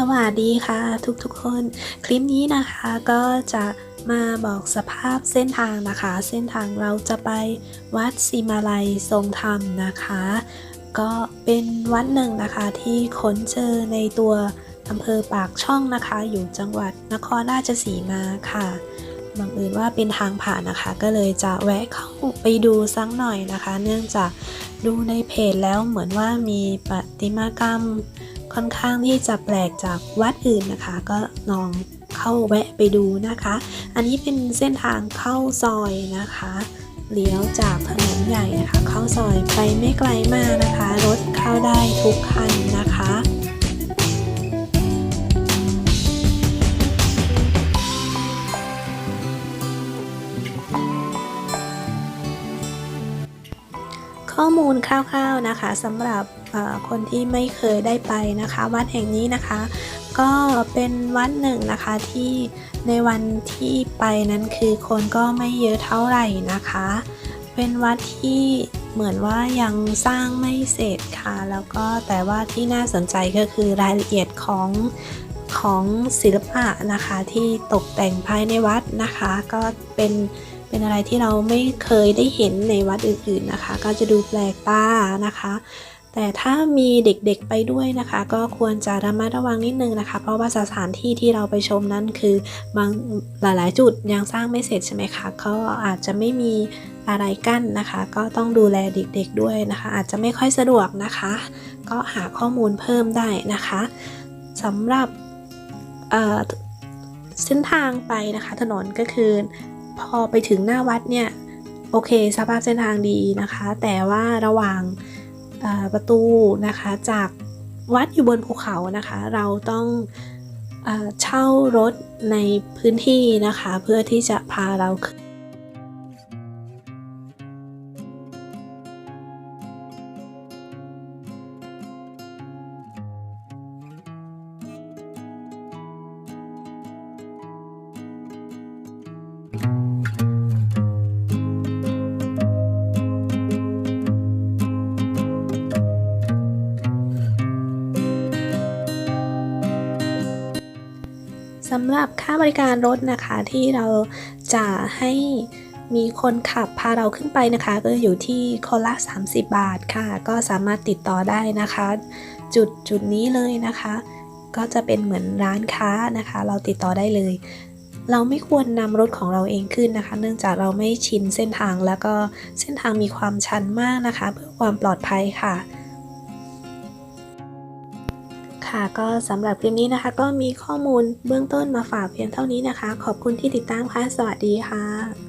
สวัสดีค่ะทุกๆคน คลิปนี้นะคะก็จะมาบอกสภาพเส้นทางนะคะ เส้นทางเราจะไปวัดสิมาลัยทรงธรรมนะคะ ก็เป็นวัดหนึ่งนะคะที่ค้นเจอในตัวอำเภอปากช่องนะคะ อยู่จังหวัดนครราชสีมาค่ะ บังเอิญว่าเป็นทางผ่านนะคะ ก็เลยจะแวะเข้าไปดูสักหน่อยนะคะ เนื่องจากดูในเพจแล้วเหมือนว่ามีประติมากรรมค่อนข้างที่จะแปลกจากวัดอื่นนะคะ ก็ลองเข้าแวะไปดูนะคะ อันนี้เป็นเส้นทางเข้าซอยนะคะเลี้ยวจากถนนใหญ่นะคะ เข้าซอยไปไม่ไกลมากนะคะ รถเข้าได้ทุกคันนะคะ ข้อมูลคร่าวๆนะคะสำหรับคนที่ไม่เคยได้ไปนะคะ วัดแห่งนี้นะคะ ก็เป็นวัดหนึ่งนะคะที่ในวันที่ไปนั้นคือคนก็ไม่เยอะเท่าไหร่นะคะ เป็นวัดที่เหมือนว่ายังสร้างไม่เสร็จค่ะ แล้วก็แต่ว่าที่น่าสนใจก็คือรายละเอียดของของศิลปะนะคะที่ตกแต่งภายในวัดนะคะ ก็เป็น เป็นอะไรที่เราไม่เคยได้เห็นในวัดอื่นๆนะคะ ก็จะดูแปลกตานะคะ แต่ถ้ามีเด็กๆไปด้วยนะคะ ก็ควรจะระมัดระวังนิดนึงนะคะ เพราะว่าสถานที่ที่เราไปชมนั้นคือบางหลายๆ จุดยังสร้างไม่เสร็จใช่ไหมคะก็อาจจะไม่มีอะไรกั้นนะคะ ก็ต้องดูแลเด็กๆด้วยนะคะ อาจจะไม่ค่อยสะดวกนะคะ ก็หาข้อมูลเพิ่มได้นะคะสำหรับเส้นทางไปนะคะ ถนนก็คือ พอไปถึงหน้าวัดเนี่ยโอเคสภาพเส้นทางดีนะคะ แต่ว่าระหว่างประตูนะคะจากวัดอยู่บนภูเขานะคะ เราต้องเช่ารถในพื้นที่นะคะ เพื่อที่จะพาเราขึ้นสำหรับค่าบริการรถนะคะที่เราจะให้มีคนขับพาเราขึ้นไปนะคะ ก็อยู่ที่คนละ 30 บาทค่ะ ก็สามารถติดต่อได้นะคะ จุดจุดนี้เลยนะคะ ก็จะเป็นเหมือนร้านค้านะคะ เราติดต่อได้เลย เราไม่ควรนำรถของเราเองขึ้นนะคะ เนื่องจากเราไม่ชินเส้นทางแล้วก็เส้นทางมีความชันมากนะคะ เพื่อความปลอดภัยค่ะ ค่ะ ก็สำหรับคลิปนี้นะคะ ก็มีข้อมูลเบื้องต้นมาฝากเพียงเท่านี้นะคะ ขอบคุณที่ติดตามค่ะ สวัสดีค่ะ